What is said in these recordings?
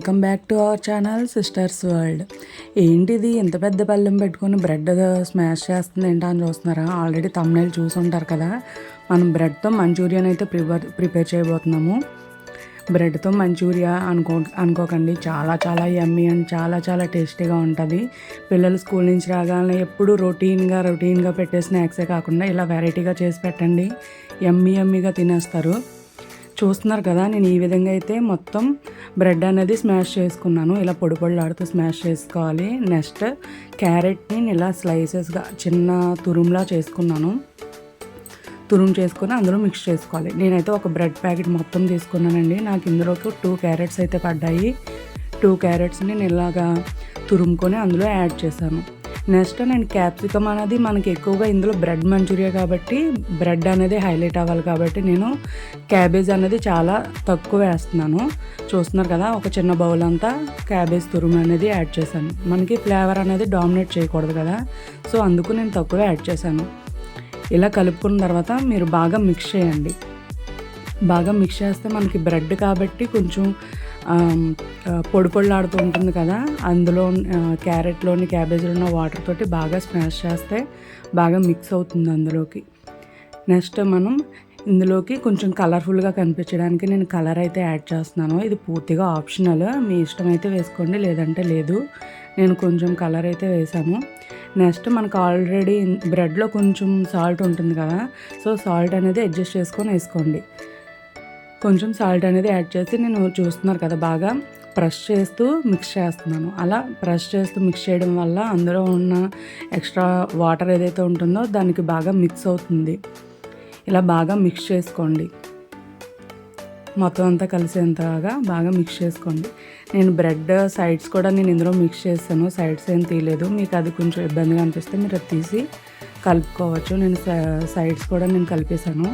Welcome back to our channel sisters world ఏంటిది? ఇంత పెద్ద బెల్లం పెట్టుకొని బ్రెడ్ స్మాష్ చేస్తుంది ఏంటా అని చూస్తున్నారా? ఆల్రెడీ తమ్నైల్ చూసి ఉంటారు కదా. మనం బ్రెడ్తో మంచూరియన్ అయితే ప్రిపేర్ ప్రిపేర్ చేయబోతున్నాము. బ్రెడ్తో మంచూరియా అనుకో అనుకోకండి. చాలా చాలా యమ్మీ అండ్ చాలా చాలా టేస్టీగా ఉంటుంది. పిల్లలు స్కూల్ నుంచి రాగానే ఎప్పుడు రొటీన్గా రొటీన్గా పెట్టే స్నాక్సే కాకుండా ఇలా వెరైటీగా చేసి పెట్టండి. యమ్మీ యమ్మీగా తినేస్తారు. చూస్తున్నారు కదా నేను ఈ విధంగా అయితే మొత్తం బ్రెడ్ అనేది స్మాష్ చేసుకున్నాను. ఇలా పొడి పొడిలాడుతూ స్మాష్ చేసుకోవాలి. నెక్స్ట్ క్యారెట్ని ఇలా స్లైసెస్గా చిన్న తురుములా చేసుకున్నాను. తురుము చేసుకొని అందులో మిక్స్ చేసుకోవాలి. నేనైతే ఒక బ్రెడ్ ప్యాకెట్ మొత్తం తీసుకున్నానండి. నాకు ఇందులోకి టూ క్యారెట్స్ అయితే పడ్డాయి. టూ క్యారెట్స్ని నేను ఇలాగా తురుముకొని అందులో యాడ్ చేశాను. నెక్స్ట్ నేను క్యాప్సికమ్ అనేది మనకి ఎక్కువగా ఇందులో బ్రెడ్ మంచూరియా కాబట్టి బ్రెడ్ అనేది హైలైట్ అవ్వాలి కాబట్టి నేను క్యాబేజ్ అనేది చాలా తక్కువ వేస్తున్నాను. చూస్తున్నారు కదా ఒక చిన్న బౌల్ అంతా క్యాబేజ్ తురుము అనేది యాడ్ చేశాను. మనకి ఫ్లేవర్ అనేది డామినేట్ చేయకూడదు కదా సో అందుకు నేను తక్కువ యాడ్ చేశాను. ఇలా కలుపుకున్న తర్వాత మీరు బాగా మిక్స్ చేయండి. బాగా మిక్స్ చేస్తే మనకి బ్రెడ్ కాబట్టి కొంచెం పొడి పొడిలాడుతూ ఉంటుంది కదా. అందులో క్యారెట్లోని క్యాబేజీలో ఉన్న వాటర్ తోటి బాగా స్మాష్ చేస్తే బాగా మిక్స్ అవుతుంది అందులోకి. నెక్స్ట్ మనం ఇందులోకి కొంచెం కలర్ఫుల్గా కనిపించడానికి నేను కలర్ అయితే యాడ్ చేస్తున్నాను. ఇది పూర్తిగా ఆప్షనల్. మీ ఇష్టం అయితే వేసుకోండి లేదంటే లేదు. నేను కొంచెం కలర్ అయితే వేసాను నెక్స్ట్ మనకు ఆల్రెడీ బ్రెడ్లో కొంచెం సాల్ట్ ఉంటుంది కదా. సో సాల్ట్ అనేది అడ్జస్ట్ చేసుకొని వేసుకోండి. కొంచెం సాల్ట్ అనేది యాడ్ చేసి నేను చూస్తున్నారు కదా బాగా ప్రెస్ చేస్తూ మిక్స్ చేస్తున్నాను. అలా ప్రెస్ చేస్తూ మిక్స్ చేయడం వల్ల అందులో ఉన్న ఎక్స్ట్రా వాటర్ ఏదైతే ఉంటుందో దానికి బాగా మిక్స్ అవుతుంది. ఇలా బాగా మిక్స్ చేసుకోండి. మొత్తం అంతా కలిసేంతగా బాగా మిక్స్ చేసుకోండి. నేను బ్రెడ్ సైడ్స్ కూడా నేను ఇందులో మిక్స్ చేస్తాను సైడ్స్ ఏం తీయలేదు. మీకు అది కొంచెం ఇబ్బందిగా అనిపిస్తే మీరు అది తీసి కలుపుకోవచ్చు. నేను సైడ్స్ కూడా నేను కలిపేశాను.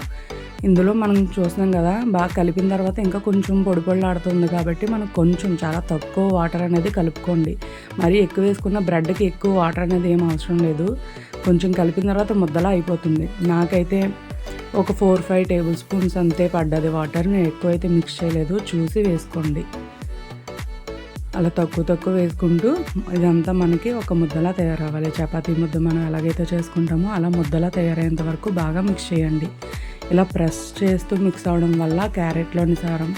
ఇందులో మనం చూస్తున్నాం కదా బాగా కలిపిన తర్వాత ఇంకా కొంచెం పొడి పొడిలాడుతుంది కాబట్టి మనం కొంచెం చాలా తక్కువ వాటర్ అనేది కలుపుకోండి. మరీ ఎక్కువ వేసుకున్న బ్రెడ్కి ఎక్కువ వాటర్ అనేది ఏం అవసరం లేదు. కొంచెం కలిపిన తర్వాత ముద్దలా అయిపోతుంది. నాకైతే ఒక ఫోర్ ఫైవ్ టేబుల్ స్పూన్స్ అంతే పడ్డది వాటర్. నేను ఎక్కువ అయితే మిక్స్ చేయలేదు. చూసి వేసుకోండి. అలా తక్కువ తక్కువ వేసుకుంటూ ఇదంతా మనకి ఒక ముద్దలా తయారవ్వాలి. చపాతీ ముద్ద మనం ఎలాగైతే చేసుకుంటామో అలా ముద్దలా తయారయ్యేంత వరకు బాగా మిక్స్ చేయండి. ఇలా ప్రెస్ చేస్తూ మిక్స్ అవడం వల్ల క్యారెట్లోని సారం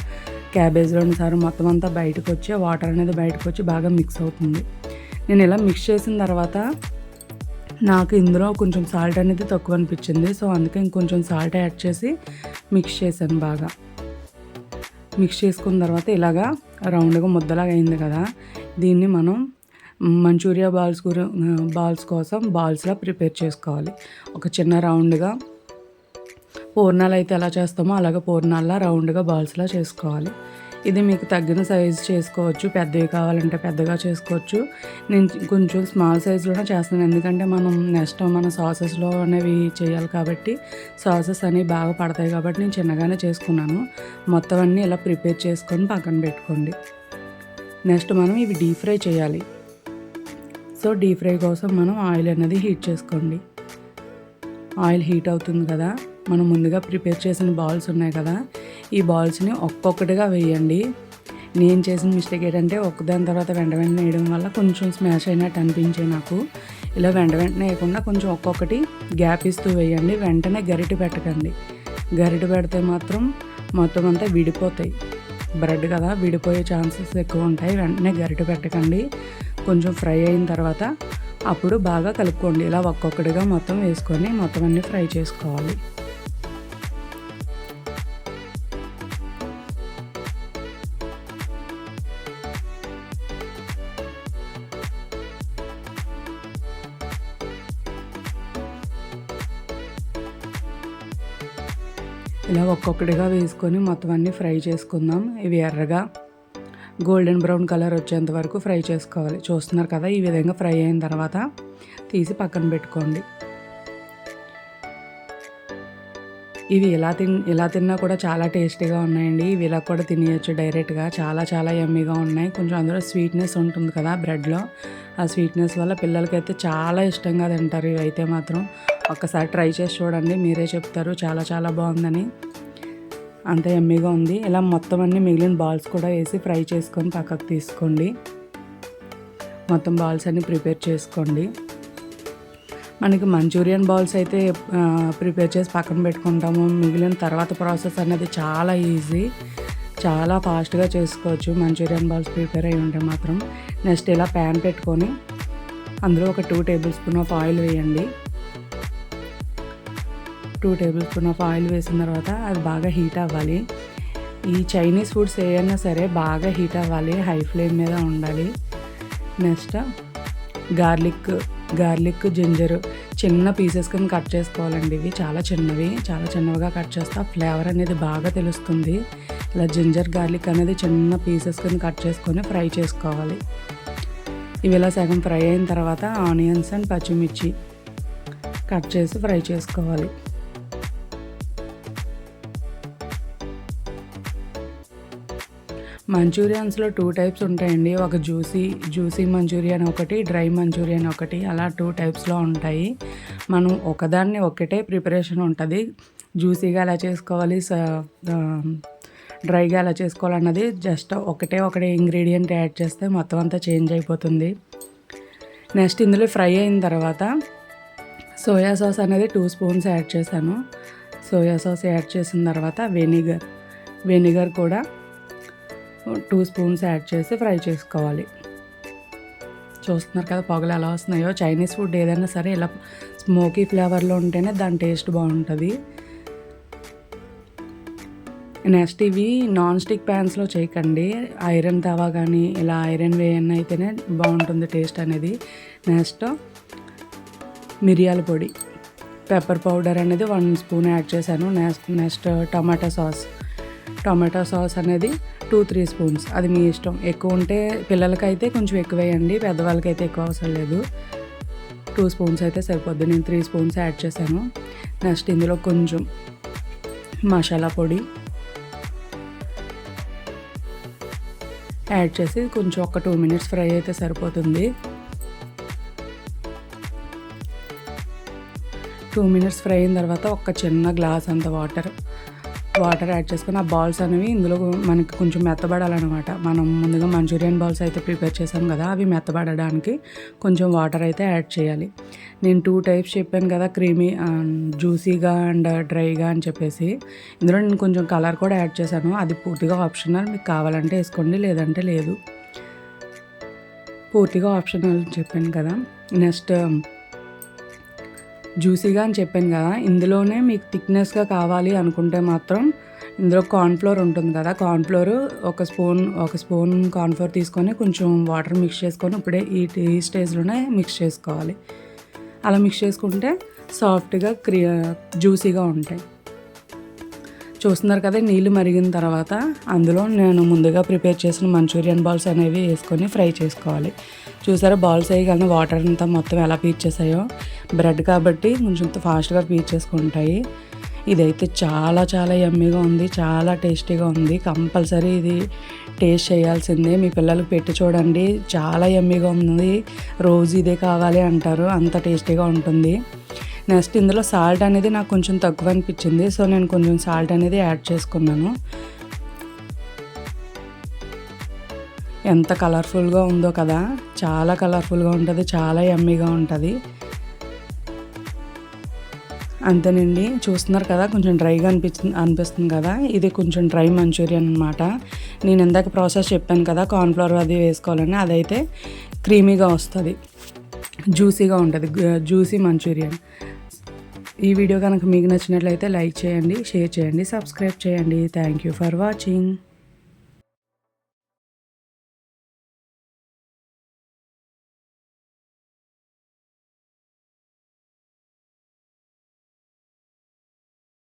క్యాబేజ్లోని సారం మొత్తం అంతా బయటకు వచ్చి వాటర్ అనేది బయటకు వచ్చి బాగా మిక్స్ అవుతుంది. నేను ఇలా మిక్స్ చేసిన తర్వాత నాకు ఇందులో కొంచెం సాల్ట్ అనేది తక్కువ అనిపించింది. సో అందుకే ఇంకొంచెం సాల్ట్ యాడ్ చేసి మిక్స్ చేశాను బాగా. మిక్స్ చేసుకున్న తర్వాత ఇలాగా రౌండ్గా ముద్దలాగా అయింది కదా దీన్ని మనం మంచూరియా బాల్స్ గురి బాల్స్ కోసం బాల్స్లా ప్రిపేర్ చేసుకోవాలి. ఒక చిన్న రౌండ్గా పూర్ణాలు అయితే ఎలా చేస్తామో అలాగే పూర్ణాల్లా రౌండ్గా బాల్స్లా చేసుకోవాలి. ఇది మీకు తగ్గిన సైజ్ చేసుకోవచ్చు. పెద్దవి కావాలంటే పెద్దగా చేసుకోవచ్చు. నేను కొంచెం స్మాల్ సైజులోనే చేస్తాను ఎందుకంటే మనం నెక్స్ట్ మన సాసెస్లో అనేవి చేయాలి కాబట్టి సాసెస్ అనేవి బాగా పడతాయి కాబట్టి నేను చిన్నగానే చేసుకున్నాను. మొత్తం అన్నీ ఇలా ప్రిపేర్ చేసుకొని పక్కన పెట్టుకోండి. నెక్స్ట్ మనం ఇవి డీప్ ఫ్రై చేయాలి. సో డీప్ ఫ్రై కోసం మనం ఆయిల్ అనేది హీట్ చేసుకోండి. ఆయిల్ హీట్ అవుతుంది కదా? మనం ముందుగా ప్రిపేర్ చేసిన బాల్స్ ఉన్నాయి కదా ఈ బాల్స్ని ఒక్కొక్కటిగా వేయండి. నేను చేసిన మిస్టేక్ ఏంటంటే ఒకదాని తర్వాత వెంట వెంటనే వేయడం వల్ల కొంచెం స్మాష్ అయినట్టు అనిపించే నాకు. ఇలా వెంట వెంటనే వేయకుండా కొంచెం ఒక్కొక్కటి గ్యాప్ ఇస్తూ వేయండి. వెంటనే గరిటె పెట్టకండి. గరిటె పెడితే మాత్రం మొత్తం అంతా విడిపోతాయి. బ్రెడ్ కదా విడిపోయే ఛాన్సెస్ ఎక్కువ ఉంటాయి. వెంటనే గరిటె పెట్టకండి. కొంచెం ఫ్రై అయిన తర్వాత అప్పుడు బాగా కలుపుకోండి. ఇలా ఒక్కొక్కటిగా మొత్తం వేసుకొని మొత్తం అన్నీ ఫ్రై చేసుకోవాలి. ఇలా ఒక్కొక్కటిగా వేసుకొని మొత్తం అన్నీ ఫ్రై చేసుకుందాం. ఇవి ఎర్రగా గోల్డెన్ బ్రౌన్ కలర్ వచ్చేంత వరకు ఫ్రై చేసుకోవాలి. చూస్తున్నారు కదా ఈ విధంగా ఫ్రై అయిన తర్వాత తీసి పక్కన పెట్టుకోండి. ఇవి ఇలా తిన్ ఇలా తిన్నా కూడా చాలా టేస్టీగా ఉన్నాయండి. ఇవి ఇలా కూడా తినేయచ్చు డైరెక్ట్గా. చాలా చాలా యమ్మీగా ఉన్నాయి. కొంచెం అందులో స్వీట్నెస్ ఉంటుంది కదా బ్రెడ్లో. ఆ స్వీట్నెస్ వల్ల పిల్లలకైతే చాలా ఇష్టంగా తింటారు. ఇవి అయితే మాత్రం ఒక్కసారి ట్రై చేసి చూడండి. మీరే చెప్తారు. చాలా చాలా బాగుందని. అంత ఎమ్మీగా ఉంది. ఇలా మొత్తం అన్ని మిగిలిన బాల్స్ కూడా వేసి ఫ్రై చేసుకొని పక్కకు తీసుకోండి. మొత్తం బాల్స్ అన్ని ప్రిపేర్ చేసుకోండి. మనకి మంచూరియన్ బాల్స్ అయితే ప్రిపేర్ చేసి పక్కన పెట్టుకుంటాము. మిగిలిన తర్వాత ప్రాసెస్ అనేది చాలా ఈజీ. చాలా ఫాస్ట్గా చేసుకోవచ్చు. మంచూరియన్ బాల్స్ ప్రిపేర్ అయి ఉంటే మాత్రం. నెక్స్ట్ ఇలా ప్యాన్ పెట్టుకొని అందులో ఒక two tablespoon of oil వేయండి. Two tablespoon of oil వేసిన తర్వాత అది బాగా హీట్ అవ్వాలి. ఈ చైనీస్ ఫుడ్స్ ఏమైనా సరే బాగా హీట్ అవ్వాలి హై ఫ్లేమ్ మీద ఉండాలి. నెక్స్ట్ గార్లిక్ గార్లిక్ జింజర్ చిన్న పీసెస్ కింద కట్ చేసుకోవాలండి. ఇవి చాలా చిన్నవి చాలా చిన్నవిగా కట్ చేస్తే. ఫ్లేవర్ అనేది బాగా తెలుస్తుంది. ఇలా జింజర్ గార్లిక్ అనేది చిన్న పీసెస్ కింద కట్ చేసుకొని ఫ్రై చేసుకోవాలి. ఇవి ఇలా సగం ఫ్రై అయిన తర్వాత ఆనియన్స్ అండ్ పచ్చిమిర్చి కట్ చేసి ఫ్రై చేసుకోవాలి. మంచూరియన్స్లో టూ టైప్స్ ఉంటాయండి. ఒక జ్యూసీ జ్యూసీ మంచూరియన్ ఒకటి డ్రై మంచూరియన్ ఒకటి అలా టూ టైప్స్లో ఉంటాయి. మనం ఒకదాన్ని ఒకటే ప్రిపరేషన్ ఉంటుంది. జ్యూసీగా ఎలా చేసుకోవాలి స- డ్రైగా ఎలా చేసుకోవాలన్నది జస్ట్ ఒకటే ఒకటే ఇంగ్రీడియంట్ యాడ్ చేస్తే మొత్తం అంతా చేంజ్ అయిపోతుంది. నెక్స్ట్ ఇందులో ఫ్రై అయిన తర్వాత సోయా సాస్ అనేది టూ స్పూన్స్ యాడ్ చేశాను. సోయా సాస్ యాడ్ చేసిన తర్వాత వెనిగర్ వెనిగర్ కూడా టూ స్పూన్స్ యాడ్ చేసి ఫ్రై చేసుకోవాలి. చూస్తున్నారు కదా పొగలు ఎలా వస్తున్నాయో. చైనీస్ ఫుడ్ ఏదైనా సరే ఇలా స్మోకీ ఫ్లేవర్లో ఉంటేనే దాని టేస్ట్ బాగుంటుంది. నెక్స్ట్ ఇవి నాన్ స్టిక్ ప్యాన్స్లో చేయకండి. ఐరన్ తవా కానీ ఇలా ఐరన్ వేయన్న అయితేనే బాగుంటుంది టేస్ట్ అనేది. నెక్స్ట్ మిరియాల పొడి. పెప్పర్ పౌడర్ అనేది వన్ స్పూన్ యాడ్ చేశాను. Next next tomato sauce. Tomato sauce అనేది టూ త్రీ స్పూన్స్. అది మీ ఇష్టం. ఎక్కువ ఉంటే పిల్లలకైతే కొంచెం ఎక్కువ వేయండి పెద్దవాళ్ళకైతే ఎక్కువ అవసరం లేదు. టూ స్పూన్స్ అయితే సరిపోద్ది. నేను త్రీ స్పూన్స్ యాడ్ చేశాను. నెక్స్ట్ ఇందులో కొంచెం మసాలా పొడి యాడ్ చేసి కొంచెం ఒక టూ మినిట్స్ ఫ్రై అయితే సరిపోతుంది. టూ మినిట్స్ ఫ్రై అయిన తర్వాత ఒక చిన్న గ్లాస్ అంత వాటర్ వాటర్ యాడ్ చేసుకుని ఆ బాల్స్ అనేవి ఇందులో మనకి కొంచెం మెత్తబడాలన్నమాట. మనం ముందుగా మంచూరియన్ బాల్స్ అయితే ప్రిపేర్ చేసాం కదా అవి మెత్తబడడానికి కొంచెం వాటర్ అయితే యాడ్ చేయాలి. నేను టూ టైప్స్ చెప్పాను కదా క్రీమీ జ్యూసీగా అండ్ డ్రైగా అని చెప్పేసి. ఇందులో నేను కొంచెం కలర్ కూడా యాడ్ చేశాను. అది పూర్తిగా ఆప్షనల్ మీకు కావాలంటే వేసుకోండి లేదంటే లేదు. పూర్తిగా ఆప్షనల్ చెప్పాను కదా. నెక్స్ట్ జ్యూసీగా అని చెప్పాను కదా ఇందులోనే మీకు థిక్నెస్గా కావాలి అనుకుంటే మాత్రం ఇందులో కార్న్ఫ్లోర్ ఉంటుంది కదా కార్న్ఫ్లోర్ ఒక స్పూన్ ఒక స్పూన్ కార్న్ఫ్లోర్ తీసుకొని కొంచెం వాటర్ మిక్స్ చేసుకొని ఇప్పుడే ఈ టీ స్టేజ్లోనే మిక్స్ చేసుకోవాలి. అలా మిక్స్ చేసుకుంటే సాఫ్ట్గా క్రి జ్యూసీగా ఉంటాయి. చూస్తున్నారు కదా నీళ్ళు మరిగిన తర్వాత అందులో నేను ముందుగా ప్రిపేర్ చేసిన మంచూరియన్ బాల్స్ అనేవి వేసుకొని ఫ్రై చేసుకోవాలి. చూసారా బాల్స్ వేయగలన వాటర్ అంతా మొత్తం ఎలా పీల్చేసాయో బ్రెడ్ కాబట్టి కొంచెం ఫాస్ట్గా పీల్చేసుకుంటాయి ఇదైతే చాలా చాలా యమ్మీగా ఉంది చాలా టేస్టీగా ఉంది. కంపల్సరీ ఇది టేస్ట్ చేయాల్సిందే. మీ పిల్లలకు పెట్టి చూడండి. చాలా యమ్మీగా ఉంది. రోజు ఇదే కావాలి అంటారు. అంత టేస్టీగా ఉంటుంది. నెక్స్ట్ ఇందులో సాల్ట్ అనేది నాకు కొంచెం తక్కువ అనిపించింది. సో నేను కొంచెం సాల్ట్ అనేది యాడ్ చేసుకున్నాను. ఎంత కలర్ఫుల్గా ఉందో కదా చాలా కలర్ఫుల్గా ఉంటుంది చాలా యమ్మీగా ఉంటుంది. అంతేనండి చూస్తున్నారు కదా కొంచెం డ్రైగా అనిపించింది అనిపిస్తుంది కదా ఇది కొంచెం డ్రై మంచూరియన్ అనమాట నేను ఇందాక ప్రాసెస్ చెప్పాను కదా కార్న్ఫ్లవర్ అది వేసుకోవాలని అదైతే క్రీమీగా వస్తుంది జ్యూసీగా ఉంటుంది జ్యూసీ మంచూరియన్. ఈ వీడియో కనుక మీకు నచ్చినట్లయితే లైక్ చేయండి షేర్ చేయండి సబ్స్క్రైబ్ చేయండి. Thank you for watching.